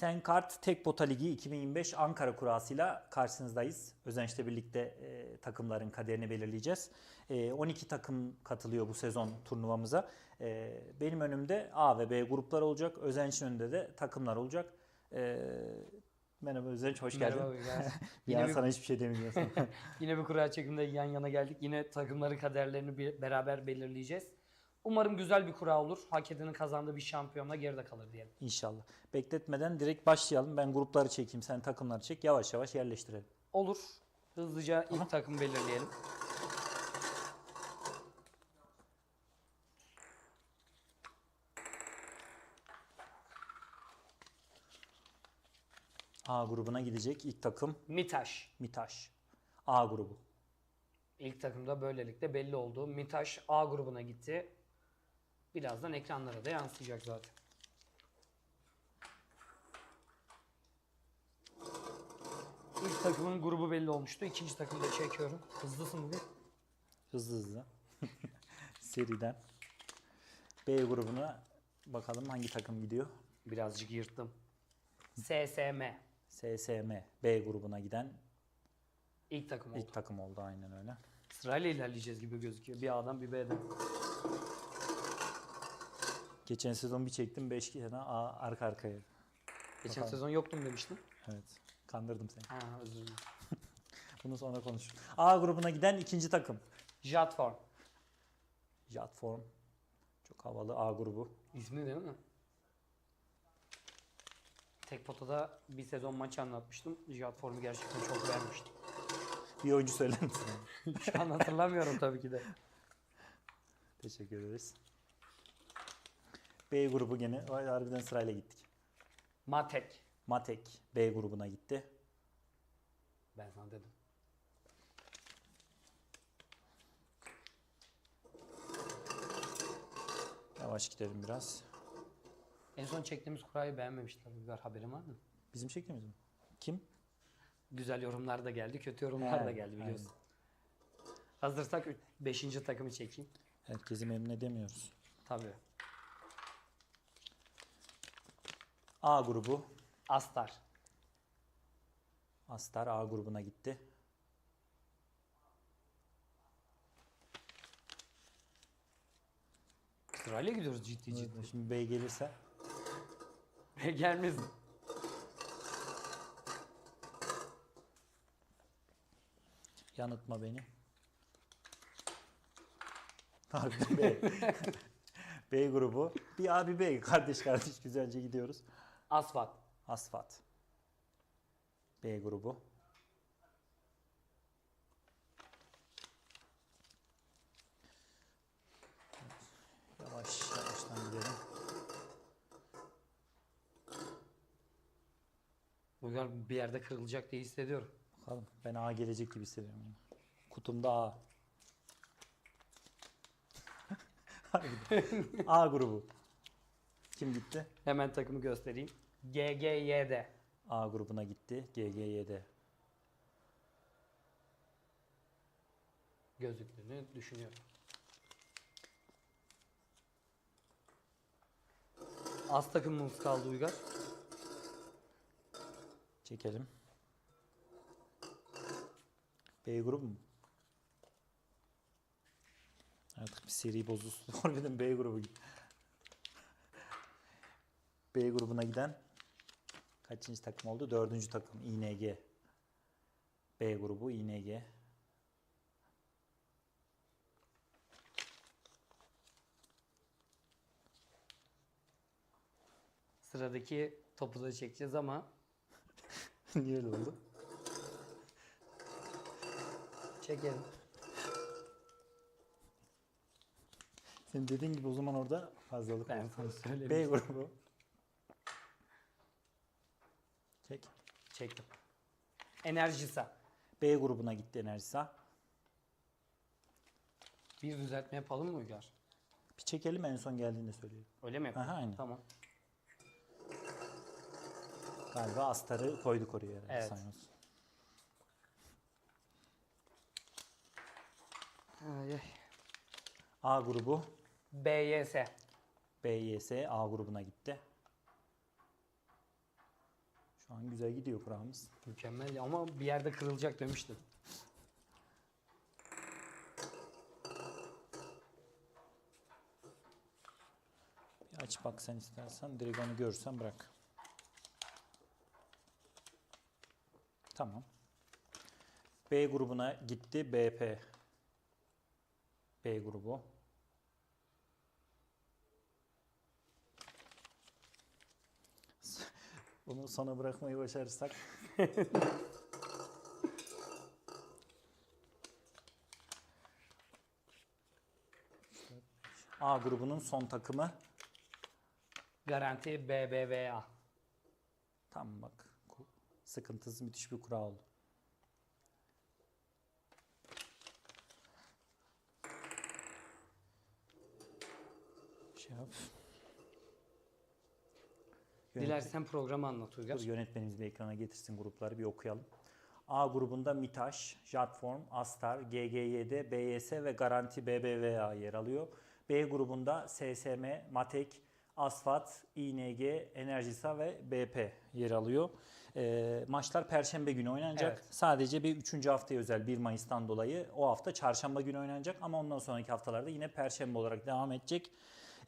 Senkart Tek Pota Ligi 2025 Ankara kurasıyla karşınızdayız. Özenç'le birlikte e, takımların kaderini belirleyeceğiz. E, 12 takım katılıyor bu sezon turnuvamıza. E, benim önümde A ve B gruplar olacak. Özenç'in önünde de takımlar olacak. E, merhaba Özenç, hoş geldin. Merhaba Uygar. Yine, bir, sana hiçbir şey demiyorsun. yine bir kura çekimde yan yana geldik. Yine takımların kaderlerini bir, beraber belirleyeceğiz. Umarım güzel bir kura olur. Hak edenin kazandığı bir şampiyonla geride kalır diyelim. İnşallah. Bekletmeden direkt başlayalım. Ben grupları çekeyim, sen takımları çek. Yavaş yavaş yerleştirelim. Olur. Hızlıca ilk takım belirleyelim. A grubuna gidecek ilk takım Mitaş. Mitaş. A grubu. İlk takımda böylelikle belli oldu. Mitaş A grubuna gitti. Birazdan ekranlara da yansıyacak zaten. İlk takımın grubu belli olmuştu. İkinci takımı da çekiyorum. Hızlısın bugün. Hızlı hızlı. Seriden. B grubuna bakalım hangi takım gidiyor. Birazcık yırttım. SSM. SSM. B grubuna giden İlk takım oldu. ilk takım oldu aynen öyle. Sırayla ilerleyeceğiz gibi gözüküyor. Bir A'dan bir B'den. Geçen sezon bir çektim 5 tane A arka arkaya. Geçen Bakalım. sezon yoktum demiştin. Evet. Kandırdım seni. Ha özür dilerim. Bunu sonra konuşuruz. A grubuna giden ikinci takım. Jatform. Jatform. Çok havalı A grubu. İsmi değil mi? Tek potada bir sezon maç anlatmıştım. Jatform'u gerçekten çok beğenmiştim. Bir oyuncu söyler misin? Şu an hatırlamıyorum tabii ki de. Teşekkür ederiz. B grubu gene Vay, harbiden sırayla gittik. Matek. Matek B grubuna gitti. Ben sana dedim. Yavaş gidelim biraz. En son çektiğimiz kurayı beğenmemişler. Uygar haberin var mı? Bizim çektiğimiz mi? Kim? Güzel yorumlar da geldi, kötü yorumlar He, da geldi biliyorsun. Hazırsak 5. takımı çekeyim. Herkesi memnun edemiyoruz. Tabii. A grubu. Astar. Astar A grubuna gitti. Sırayla gidiyoruz ciddi ciddi. Şimdi B gelirse Gelmesin. yanıtma beni. Abi B. B grubu. Bir A bir B. Kardeş kardeş güzelce gidiyoruz. Asfalt. Asfat. B grubu. Yavaş yavaştan gidelim. Uygar bir yerde kırılacak diye hissediyorum. Bakalım. Ben A gelecek gibi hissediyorum. Yani. Kutumda A. A grubu. Kim gitti? Hemen takımı göstereyim. GGYD. A grubuna gitti. GGY'de. Gözüktüğünü düşünüyorum. Az takımımız kaldı Uygar. Çekelim. B grubu mu? Artık bir seri bozulsun. Harbiden B grubu gitti. B grubuna giden kaçıncı takım oldu? Dördüncü takım ING. B grubu ING. Sıradaki topu da çekeceğiz ama Niye öyle oldu? çekelim. Senin dediğin gibi o zaman orada fazlalık Ben oldu. sana B grubu. Çek. Çektim. Enerjisa. B grubuna gitti Enerjisa. Bir düzeltme yapalım mı Uygar? Bir çekelim en son geldiğinde söyleyelim. Öyle mi yapalım? Aha, aynen. Tamam. Galiba astarı koyduk oraya. herhalde, Evet. sayıyoruz. Ay, ay. A grubu BYS. BYS A grubuna gitti. Şu an güzel gidiyor kuramız. Mükemmel ama bir yerde kırılacak demiştim. Bir aç bak sen istersen. Direkt onu görürsen bırak. Tamam. B grubuna gitti. BP. B grubu. Bunu sona bırakmayı başarırsak. A grubunun son takımı. Garanti BBVA. Tam bak. Sıkıntısız müthiş bir kura oldu. Şey yap. Dilersen programı anlat Uygar. Dur, yönetmenimiz bir ekrana getirsin grupları bir okuyalım. A grubunda Mitaş, Jatform, Astar, GGYD, BYS ve Garanti BBVA yer alıyor. B grubunda SSM, Matek, Asfat, İNG, Enerjisa ve BP yer alıyor. Ee, maçlar Perşembe günü oynanacak. Evet. Sadece bir 3. haftaya özel 1 Mayıs'tan dolayı o hafta Çarşamba günü oynanacak ama ondan sonraki haftalarda yine Perşembe olarak devam edecek.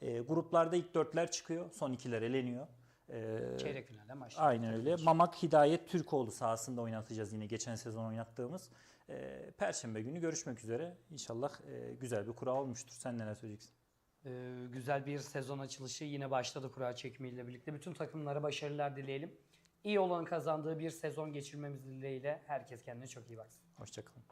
Ee, gruplarda ilk dörtler çıkıyor, son ikiler eleniyor. Ee, Çeyrek finalde başlıyor. Aynen öyle. Mamak Hidayet Türkoğlu sahasında oynatacağız yine geçen sezon oynattığımız. Ee, Perşembe günü görüşmek üzere. İnşallah e, güzel bir kura olmuştur. Sen neler söyleyeceksin? Ee, güzel bir sezon açılışı yine başladı kura çekimiyle birlikte. Bütün takımlara başarılar dileyelim. İyi olan kazandığı bir sezon geçirmemiz dileğiyle herkes kendine çok iyi baksın. Hoşçakalın.